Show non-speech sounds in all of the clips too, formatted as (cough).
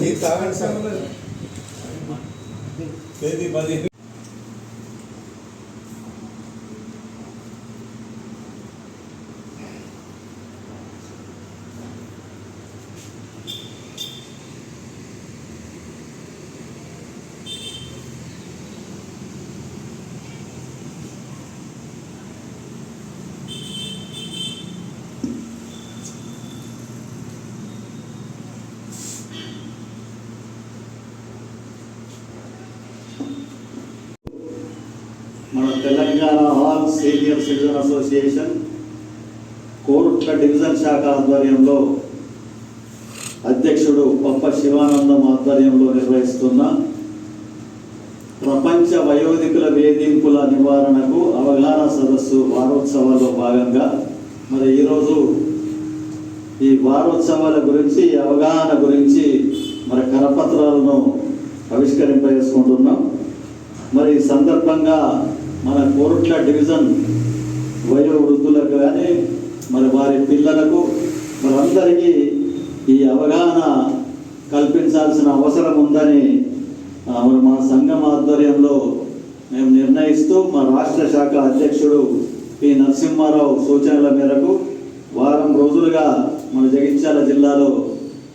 నీరు తాగండి సార్ తేదీ పది. Telangana all senior citizen association Korutla division శాఖ ఆధ్వర్యంలో అధ్యక్షుడు పప్ప శివానందం ఆధ్వర్యంలో నిర్వహిస్తున్న ప్రపంచ వయోధికుల వేధింపుల నివారణకు అవగాహన సదస్సు వారోత్సవాల్లో భాగంగా మరి ఈరోజు ఈ వారోత్సవాల గురించి అవగాహన గురించి మరి కరపత్రాలను ఆవిష్కరింపజేసుకుంటున్నాం. మరి ఈ సందర్భంగా మన కోరుట్ల డివిజన్ వయో వృద్ధులకు కానీ మరి వారి పిల్లలకు మరి అందరికీ ఈ అవగాహన కల్పించాల్సిన అవసరం ఉందని మరి మా సంఘం ఆధ్వర్యంలో మేము నిర్ణయిస్తూ మా రాష్ట్ర శాఖ అధ్యక్షుడు పి. నరసింహారావు సూచనల మేరకు వారం రోజులుగా మన జగిత్యాల జిల్లాలో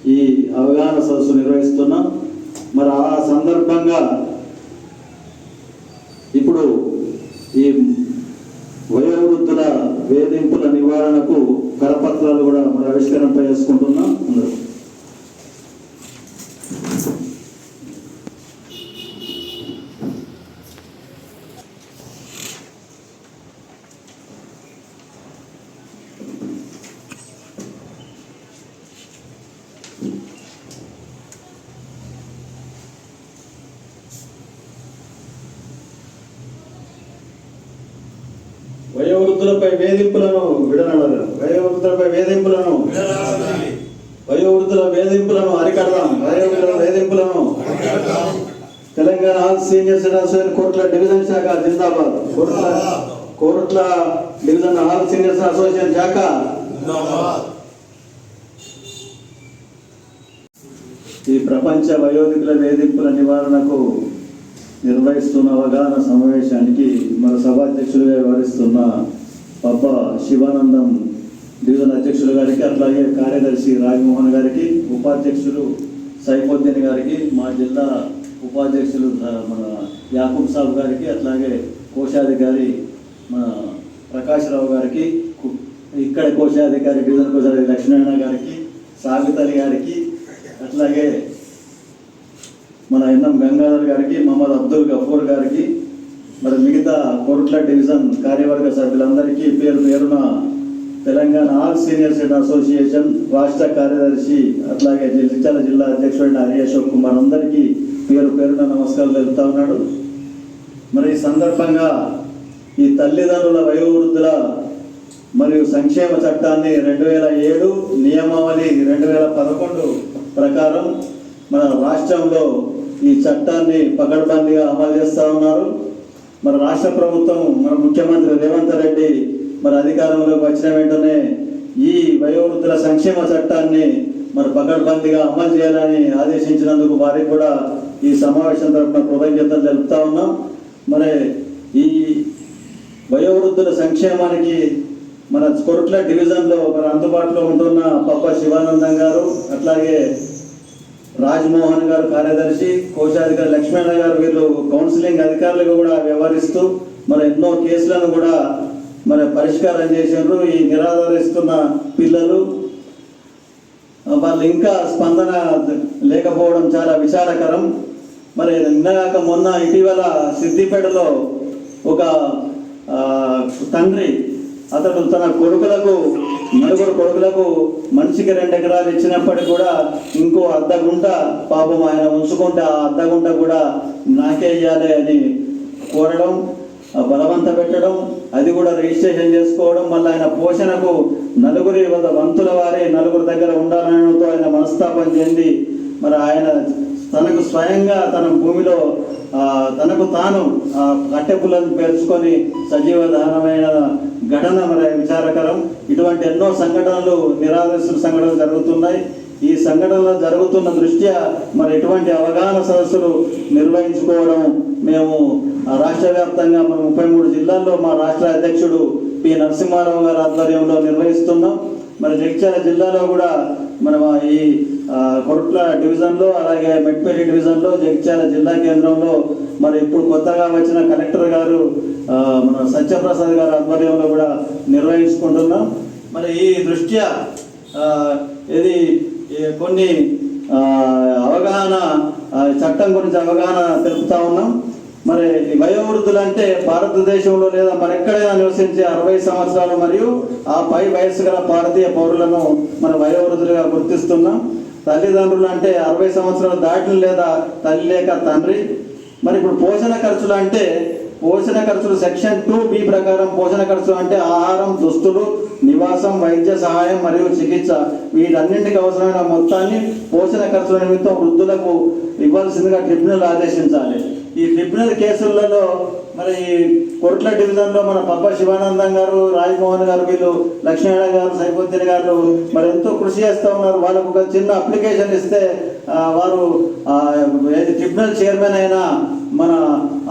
ఈ అవగాహన సదస్సు నిర్వహిస్తున్నాం. మరి ఆ సందర్భంగా ఇప్పుడు ఈ వయోవృద్ధుల వేధింపుల నివారణకు కరపత్రాలు కూడా మరి ఆవిష్కరింప చేసుకుంటున్నాం అందరూ. వయోవృద్ధులపై వేధింపులను విడనడరు. వయోవృద్ధులపై వేధింపులను వయోవృద్ధుల వేధింపులను అరికడదాం. వయోవృద్ధుల వేధింపులను. Telangana all senior citizen Kotla division శాఖ జిందాబాద్. కోట్ల కోట్ల డివిజన్ ఆల్ సీనియర్స్ అసోసియేషన్ శాఖ. ఈ ప్రపంచ వయోధికుల వేధింపుల నివారణకు నిర్వహిస్తున్న అవగాహన సమావేశానికి మన సభాధ్యక్షులుగా వ్యవహరిస్తున్న పబ్బ శివానందం డివిజన్ అధ్యక్షులు గారికి అట్లాగే కార్యదర్శి రాజమోహన్ గారికి ఉపాధ్యక్షులు సైఫుద్దీన్ గారికి మా జిల్లా ఉపాధ్యక్షులు మన యాకూబ్ సాబ్ గారికి అట్లాగే కోశాధికారి మన ప్రకాశ్రావు గారికి ఇక్కడ కోశాధికారి డివిజన్ కోశాధికారి లక్ష్మీనారాయణ గారికి సావితలి గారికి అట్లాగే మన ఎన్ఎం గంగాధర్ గారికి మహమ్మద్ అబ్దుల్ గఫూర్ గారికి మరి మిగతా కోరుట్ల డివిజన్ కార్యవర్గ సభ్యులందరికీ పేరు పేరున Telangana all senior citizen association రాష్ట్ర కార్యదర్శి అట్లాగే జగిత్యాల జిల్లా అధ్యక్షుడైన హరి అశోక్ కుమార్ అందరికీ పేరు పేరున నమస్కారాలు తెలుపుతా ఉన్నాడు. మరి ఈ సందర్భంగా ఈ తల్లిదండ్రుల వయోవృద్ధుల మరియు సంక్షేమ చట్టాన్ని రెండు వేల ఏడు నియమావళి రెండు వేల పదకొండు ప్రకారం మన రాష్ట్రంలో ఈ చట్టాన్ని పకడ్బందీగా అమలు చేస్తూ ఉన్నారు. మన రాష్ట్ర ప్రభుత్వం మన ముఖ్యమంత్రి మరి అధికారంలోకి వచ్చిన వెంటనే ఈ వయోవృద్ధుల సంక్షేమ చట్టాన్ని మరి పకడ్బందీగా అమలు చేయాలని ఆదేశించినందుకు వారికి కూడా ఈ సమావేశం తరఫున కృతజ్ఞతలు తెలుపుతా ఉన్నాం. మరి ఈ వయోవృద్ధుల సంక్షేమానికి మన కొరుట్ల డివిజన్లో మరి అందుబాటులో ఉంటున్న పప్ప శివానందం గారు అట్లాగే రాజ్మోహన్ గారు కార్యదర్శి కోశాధికారి లక్ష్మణ గారు వీళ్ళు కౌన్సిలింగ్ అధికారులుగా కూడా వ్యవహరిస్తూ మరి ఎన్నో కేసులను కూడా మరి పరిష్కారం చేసినారు ఈ నిరాదరిస్తున్న పిల్లలు వాళ్ళు ఇంకా స్పందన లేకపోవడం చాలా విచారకరం. మరి నిన్నగాక మొన్న ఇటీవల సిద్దిపేటలో ఒక తండ్రి అతడు తన కొడుకులకు నలుగురు కొడుకులకు మనిషికి రెండు ఎకరాలు ఇచ్చినప్పటికీ కూడా ఇంకో అర్ధ గుంట పాపం ఆయన ఉంచుకుంటే ఆ అర్ధ గుంట కూడా నాకే ఇయ్యాలి అని కోరడం. బలవంత పెట్టడం అది కూడా రిజిస్ట్రేషన్ చేసుకోవడం మళ్ళీ ఆయన పోషణకు నలుగురి వద్ద వంతుల వారి నలుగురి దగ్గర ఉండాలనడంతో ఆయన మనస్తాపం చెంది మరి ఆయన తనకు స్వయంగా తన భూమిలో తనకు తాను కట్టెపులను పేర్చుకొని సజీవ దహనమైన ఘటన మరి విచారకరం. ఇటువంటి ఎన్నో సంఘటనలు నిరాదర్శన సంఘటనలు జరుగుతున్నాయి. ఈ సంఘటనలో జరుగుతున్న దృష్ట్యా మరి ఎటువంటి అవగాహన సదస్సులు నిర్వహించుకోవడం మేము రాష్ట్ర వ్యాప్తంగా మన ముప్పై మూడు జిల్లాల్లో మా రాష్ట్ర అధ్యక్షుడు పి. నరసింహారావు గారి ఆధ్వర్యంలో నిర్వహిస్తున్నాం. మరి జగిత్యాల జిల్లాలో కూడా మనం ఈ ఆ, కొరుట్ల డివిజన్లో అలాగే మెట్పల్లి డివిజన్లో జగిత్యాల జిల్లా కేంద్రంలో మరి ఇప్పుడు కొత్తగా వచ్చిన కలెక్టర్ గారు మన సత్యప్రసాద్ గారి ఆధ్వర్యంలో కూడా నిర్వహించుకుంటున్నాం. మరి ఈ దృష్ట్యా ఇది కొన్ని అవగాహన చట్టం గురించి అవగాహన తెలుపుతా ఉన్నాం. మరి వయోవృద్ధులు అంటే భారతదేశంలో లేదా మరెక్కడైనా నివసించే అరవై సంవత్సరాలు మరియు ఆ పై వయస్సు గల భారతీయ పౌరులను మన వయోవృద్ధులుగా గుర్తిస్తున్నాం. తల్లిదండ్రులు అంటే అరవై సంవత్సరాలు దాటిన లేదా తల్లి లేక తండ్రి. మరి ఇప్పుడు పోషణ ఖర్చులు అంటే పోషణ ఖర్చులు సెక్షన్ టూ బి ప్రకారం పోషణ ఖర్చులు అంటే ఆహారం దుస్తులు నివాసం వైద్య సహాయం మరియు చికిత్స. వీటన్నింటికి అవసరమైన మొత్తాన్ని పోషణ ఖర్చుల నిమిత్తం వృద్ధులకు ఇవ్వాల్సిందిగా ట్రిబ్యునల్ ఆదేశించాలి. ఈ ట్రిబ్యునల్ కేసులలో మరి కొట్ల డివిజన్లో మన పప్ప శివానందం గారు రాజ్మోహన్ గారు వీళ్ళు లక్ష్మీనారాయణ గారు సైఫుద్దీన్ గారు మరి ఎంతో కృషి చేస్తూ ఉన్నారు. వాళ్ళకు ఒక చిన్న అప్లికేషన్ ఇస్తే వారు ఏది ట్రిబ్యునల్ చైర్మన్ అయినా మన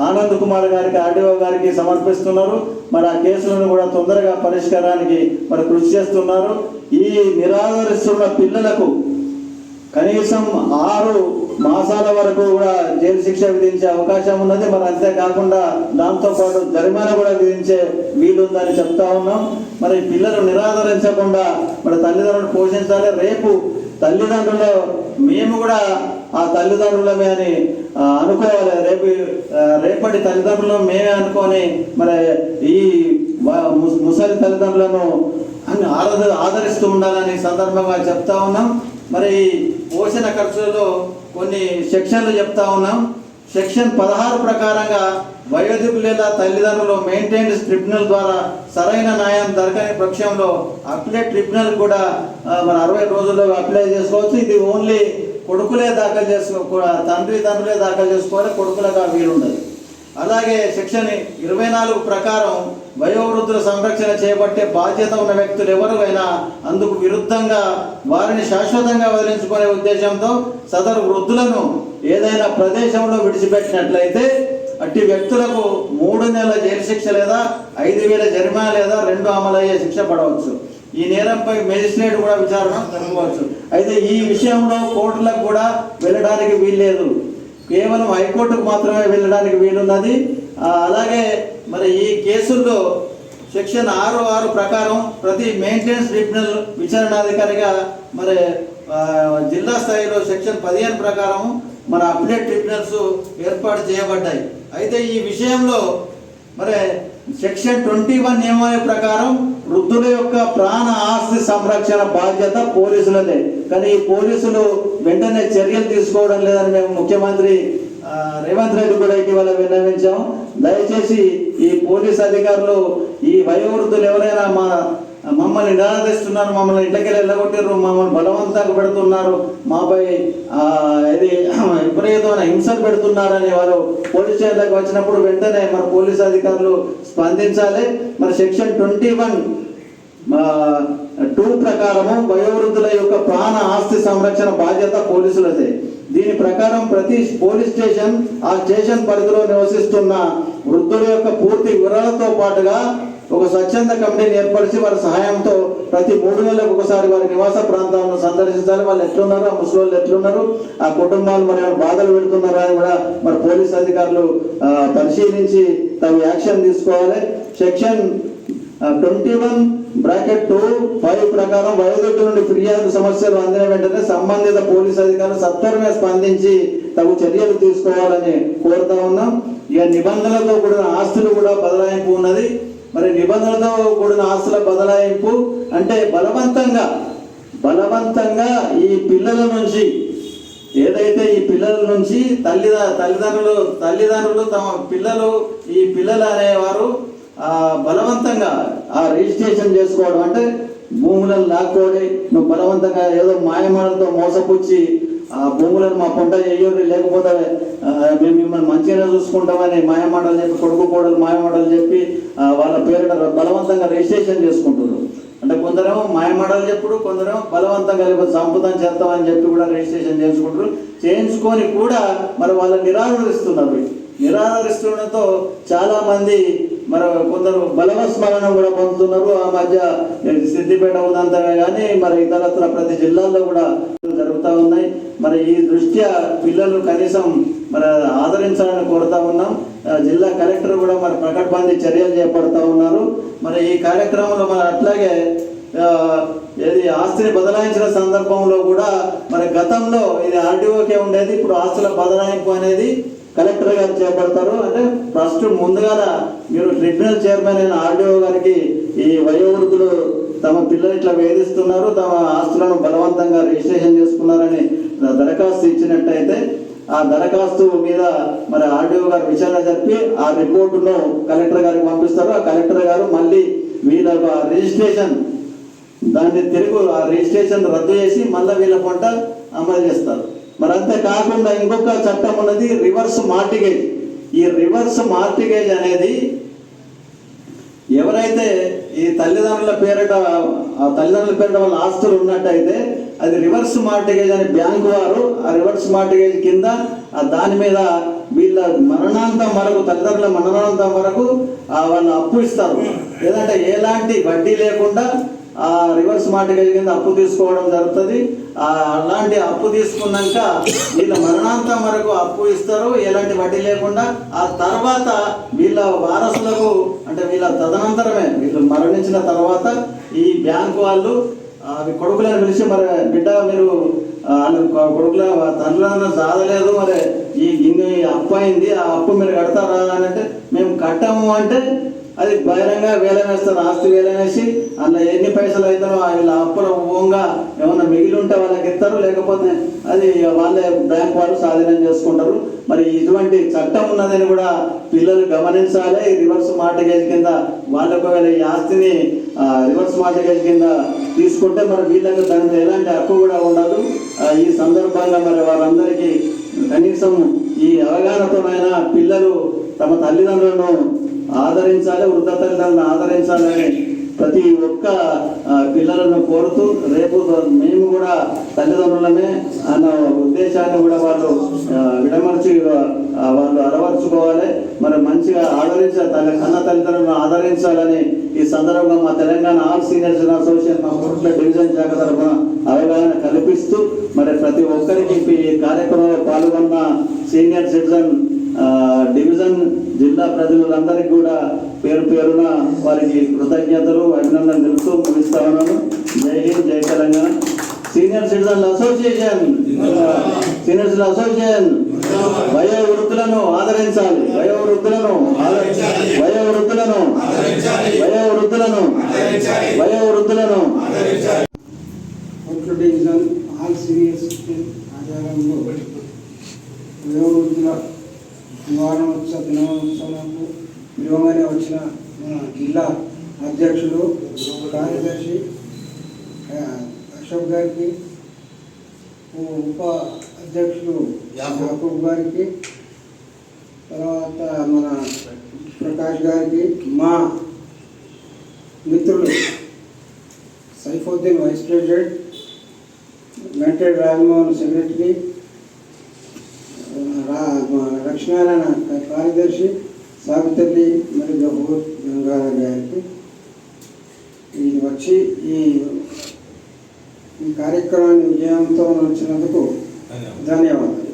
ఆనంద్ కుమార్ గారికి ఆర్డీఓ గారికి సమర్పిస్తున్నారు. మరి ఆ కేసులను కూడా తొందరగా పరిష్కారానికి మరి కృషి చేస్తున్నారు. ఈ నిరాదరిస్తున్న పిల్లలకు కనీసం ఆరు మాసాల వరకు కూడా జైలు శిక్ష విధించే అవకాశం ఉన్నది. మరి అంతేకాకుండా దాంతో పాటు జరిమానా కూడా విధించే వీలుందని చెప్తా ఉన్నాం. మరి పిల్లలు నిరాదరించకుండా మరి తల్లిదండ్రులు పోషించాలి. రేపు తల్లిదండ్రులు మేము కూడా ఆ తల్లిదండ్రులమే అని అనుకోవాలి. రేపు రేపటి తల్లిదండ్రులు మేమే అనుకొని మరి ఈ ముసలి తల్లిదండ్రులను అన్ని ఆరాధ ఆదరిస్తూ ఉండాలని సందర్భంగా చెప్తా ఉన్నాం. మరి పోషణ ఖర్చులలో కొన్ని సెక్షన్లు చెప్తా ఉన్నాం. సెక్షన్ పదహారు ప్రకారంగా వయోధికులు లేదా తల్లిదండ్రులు మెయింటైన్ ట్రిబ్యునల్ ద్వారా సరైన న్యాయం దొరకని పక్షంలో అప్లై ట్రిబ్యునల్ కూడా మరి మన అరవై రోజుల్లో అప్లై చేసుకోవచ్చు. ఇది ఓన్లీ కొడుకులే దాఖలు చేసుకో తండ్రి తండ్రులే దాఖలు చేసుకోవాలి కొడుకులుగా వీలుండదు అలాగే సెక్షన్ ఇరవై నాలుగు ప్రకారం వయోవృద్ధుల సంరక్షణ చేపట్టే బాధ్యత ఉన్న వ్యక్తులు ఎవరైనా అందుకు విరుద్ధంగా వారిని శాశ్వతంగా వదిలించుకునే ఉద్దేశంతో సదరు వృద్ధులను ఏదైనా ప్రదేశంలో విడిచిపెట్టినట్లయితే అట్టి వ్యక్తులకు మూడు నెలల జైలు శిక్ష లేదా ఐదు వేల జరిమానా లేదా రెండు అమలయ్యే శిక్ష పడవచ్చు. ఈ నేరంపై మేజిస్ట్రేట్ కూడా విచారణ జరగవచ్చు అయితే ఈ విషయంలో కోర్టులకు కూడా వెళ్ళడానికి వీల్లేదు. కేవలం హైకోర్టుకు మాత్రమే వెళ్ళడానికి వీలున్నది. అలాగే మరి ఈ కేసుల్లో సెక్షన్ ఆరు ఆరు ప్రకారం ప్రతి మెయింటెనెన్స్ ట్రిబ్యునల్ విచారణాధికారిగా మరి జిల్లా స్థాయిలో సెక్షన్ పదిహేను ప్రకారం మన అప్డేట్ ట్రిబ్యునల్స్ ఏర్పాటు చేయబడ్డాయి. అయితే ఈ విషయంలో మరి సెక్షన్ ట్వంటీ వన్ నియమాల ప్రకారం వృద్ధుల యొక్క ప్రాణ ఆస్తి సంరక్షణ బాధ్యత పోలీసులదే. కానీ ఈ పోలీసులు వెంటనే చర్యలు తీసుకోవడం లేదని మేము ముఖ్యమంత్రి రేవంత్ రెడ్డి కూడా ఇటీవల విన్నవించాము దయచేసి ఈ పోలీస్ అధికారులు ఈ వయోవృద్ధులు ఎవరైనా మా మమ్మల్ని నిరాదరిస్తున్నారు మమ్మల్ని ఇంట్లోకి వెళ్ళగొట్టారు మమ్మల్ని బలవంతంగా పెడుతున్నారు. మాపై ఇది (clears throat) విపరీతమైన హింసలు పెడుతున్నారని వారు పోలీస్ స్టేషన్లకు వచ్చినప్పుడు వెంటనే మన పోలీస్ అధికారులు స్పందించాలి. మరి సెక్షన్ ట్వంటీ వన్ టూ ప్రకారము వయోవృద్ధుల యొక్క ప్రాణ ఆస్తి సంరక్షణ బాధ్యత పోలీసులదే. దీని ప్రకారం ప్రతి పోలీస్ స్టేషన్ ఆ స్టేషన్ పరిధిలో నివసిస్తున్న వృద్ధుల యొక్క పూర్తి వివరాలతో పాటుగా ఒక స్వచ్ఛంద కమిటీని ఏర్పరిచి వారి సహాయంతో ప్రతి మూడు నెలలకు ఒకసారి వారి నివాస ప్రాంతాలను సందర్శించాలి. వాళ్ళు ఎట్లున్నారు ఆ ముసలి వాళ్ళు ఎట్లున్నారు ఆ కుటుంబాలు మరి ఏమైనా బాధలు పెడుతున్నారా అని కూడా మరి పోలీస్ అధికారులు పరిశీలించి తమ యాక్షన్ తీసుకోవాలి. Section twenty one bracket two five ప్రకారం వయోధికుల నుండి ఫిర్యాదు సమస్యలు అందిన వెంటనే సంబంధిత పోలీస్ అధికారులు సత్వరమే స్పందించి తగు చర్యలు తీసుకోవాలని కోరుతా ఉన్నాం. ఇక నిబంధనలతో కూడిన ఆస్తులు కూడా బదలాయింపు ఉన్నది. మరి నిబంధనతో కూడిన ఆస్తుల బదలాయింపు అంటే బలవంతంగా బలవంతంగా ఈ పిల్లల నుంచి ఏదైతే ఈ పిల్లల నుంచి తల్లి తల్లిదండ్రులు తల్లిదండ్రులు తమ పిల్లలు ఈ పిల్లలు అనేవారు ఆ, బలవంతంగా ఆ రిజిస్ట్రేషన్ చేసుకోవడం అంటే భూములను లాక్కోడి నువ్వు బలవంతంగా ఏదో మాయమాలతో మోసపుచ్చి ఆ భూములను మా పంట చెయ్యండి లేకపోతే మేము మిమ్మల్ని మంచిగానే చూసుకుంటామని మాయమాటలు చెప్పి కొడుకు కోడలు మాయమాటలు చెప్పి వాళ్ళ పేరిట బలవంతంగా రిజిస్ట్రేషన్ చేసుకుంటున్నారు. అంటే కొందరేమో మాయమాటలు చెప్పుడు కొందరేమో బలవంతంగా లేకపోతే సంపదం చేస్తామని చెప్పి కూడా రిజిస్ట్రేషన్ చేసుకుంటారు చేయించుకొని కూడా మరి వాళ్ళు నిరాదరిస్తున్నారు. నిరాదరిస్తుండటంతో చాలామంది మరి కొందరు బలవస్మరణ కూడా పొందుతున్నారు. ఆ మధ్య సిద్దిపేట ఉన్నంతగా కానీ మరి ఇతరత్ర ప్రతి జిల్లాల్లో కూడా జరుగుతూ ఉన్నాయి. మరి ఈ దృష్ట్యా పిల్లలు కనీసం మరి ఆదరించాలని కోరుతా ఉన్నాం. జిల్లా కలెక్టర్ కూడా మరి ప్రకటబందీ చర్యలు చేపడతా ఉన్నారు. మరి ఈ కార్యక్రమంలో మరి అట్లాగే ఏది ఆస్తిని బదలాయించిన సందర్భంలో కూడా మరి గతంలో ఇది ఆర్డీఓకే ఉండేది. ఇప్పుడు ఆస్తుల బదలాయింపు అనేది కలెక్టర్ గారు చేపడతారు. అంటే ఫస్ట్ ముందుగా మీరు ట్రిబ్యునల్ చైర్మన్ అయిన ఆర్డీఓ గారికి ఈ వయోవృద్ధులు తమ పిల్లలు ఇట్లా వేధిస్తున్నారు తమ ఆస్తులను బలవంతంగా రిజిస్ట్రేషన్ చేసుకున్నారని దరఖాస్తు ఇచ్చినట్టయితే ఆ దరఖాస్తు మీద మరి ఆర్డీఓ గారు విచారణ జరిపి ఆ రిపోర్టును కలెక్టర్ గారికి పంపిస్తారు. ఆ కలెక్టర్ గారు మళ్ళీ వీళ్ళ రిజిస్ట్రేషన్ దాన్ని తిరుగు ఆ రిజిస్ట్రేషన్ రద్దు చేసి మళ్ళీ వీళ్ళ పంట అమలు చేస్తారు. మరి అంతే కాకుండా ఇంకొక చట్టం ఉన్నది రివర్స్ మార్టిగేజ్. ఈ రివర్స్ మార్టిగేజ్ అనేది ఎవరైతే ఈ తల్లిదండ్రుల పేరిట ఆ తల్లిదండ్రుల పేరిట వాళ్ళ ఆస్తులు ఉన్నట్టయితే అది రివర్స్ మార్టిగేజ్ అని బ్యాంకు వారు ఆ రివర్స్ మార్టిగేజ్ కింద ఆ దాని మీద వీళ్ళ మరణాంతం వరకు తల్లిదండ్రుల మరణాంతం వరకు వాళ్ళు అప్పు ఇస్తారు. లేదంటే ఎలాంటి వడ్డీ లేకుండా రివర్స్ మార్టిగేజ్ కింద అప్పు తీసుకోవడం జరుగుతుంది. అలాంటి అప్పు తీసుకున్నాక వీళ్ళ మరణాంతం వరకు అప్పు ఇస్తారు. ఎలాంటి వడ్డీ లేకుండా ఆ తర్వాత వీళ్ళ వారసులకు అంటే వీళ్ళ తదనంతరమే వీళ్ళు మరణించిన తర్వాత ఈ బ్యాంకు వాళ్ళు అవి కొడుకులను పిలిచి మరి బిడ్డ మీరు వాళ్ళ కొడుకుల తండ్రులను సాధలేదు మరి ఈ ఇన్ని అప్పు అయింది. ఆ అప్పు మీరు కడతారా? అని అంటే మేము కట్టాము. అంటే అది బహిరంగ వేలం వేస్తారు ఆస్తి వేలం వేసి అందులో ఎన్ని పైసలు అవుతారో వీళ్ళ అప్పుల ఓంగా ఏమన్నా మిగిలి ఉంటే వాళ్ళకి ఇస్తారు లేకపోతే అది వాళ్ళే బ్యాంక్ వాళ్ళు స్వాధీనం చేసుకుంటారు. మరి ఇటువంటి చట్టం ఉన్నదని కూడా పిల్లలు గమనించాలి. ఈ రివర్స్ మార్టిగేజ్ కింద వాళ్ళు ఒకవేళ ఈ ఆస్తిని రివర్స్ మార్టిగేజ్ కింద తీసుకుంటే మరి వీళ్ళకి దాని ఎలాంటి హక్కు కూడా ఉండదు. ఈ సందర్భంగా మరి వారందరికీ కనీసం ఈ అవగాహనతోనైనా పిల్లలు తమ తల్లిదండ్రులను ఆదరించాలి వృద్ధ తల్లిదండ్రులను ఆదరించాలని ప్రతి ఒక్క పిల్లలను కోరుతూ రేపు మేము కూడా తల్లిదండ్రులమే అన్న ఉద్దేశాన్ని కూడా వాళ్ళు విడమర్చి వాళ్ళు అలవర్చుకోవాలి. మరి మంచిగా ఆదరించాలి తన కన్న తల్లిదండ్రులను ఆదరించాలని ఈ సందర్భంగా మా తెలంగాణ ఆల్ సీనియర్స్ అసోసియేషన్ మా కోర్టుల డివిజన్ శాఖ తరఫున అవగాహన కల్పిస్తూ మరి ప్రతి ఒక్కరికి ఈ కార్యక్రమంలో పాల్గొన్న సీనియర్ సిటిజన్ డివిజన్ జిల్లా ప్రజలందరికీ కూడా పేరు పేరున వారికి కృతజ్ఞతలు అభినందన తెలుపుతూ ముగిస్తా ఉన్నాను. జై హింద్ జై Telangana. Senior citizen association. Senior citizen association. వయో వృద్ధులను ఆదరించాలి. వయో వృద్ధులను వయో వృద్ధులను వయో వృద్ధులను వయో వృద్ధులను డివిజన్ ఆల్ సీనియర్ సిటిజన్ ఆధారంలో వయోవృద్ధుల నివారణోత్సవ దినోత్సవంకు పిలువమని వచ్చిన మన జిల్లా అధ్యక్షులు కార్యదర్శి అశోక్ గారికి ఉప అధ్యక్షులు యాకూబ్. గారికి తర్వాత మన ప్రకాష్ గారికి మా మిత్రులు Saifuddin vice president Venkata Reddy Rajamohan secretary Lakshminarayana కార్యదర్శి సావిత్రి మరియు గహూర్ గంగాధర్ గారికి. ఇది వచ్చి ఈ ఈ కార్యక్రమాన్ని విజయంతో వచ్చినందుకు ధన్యవాదాలు.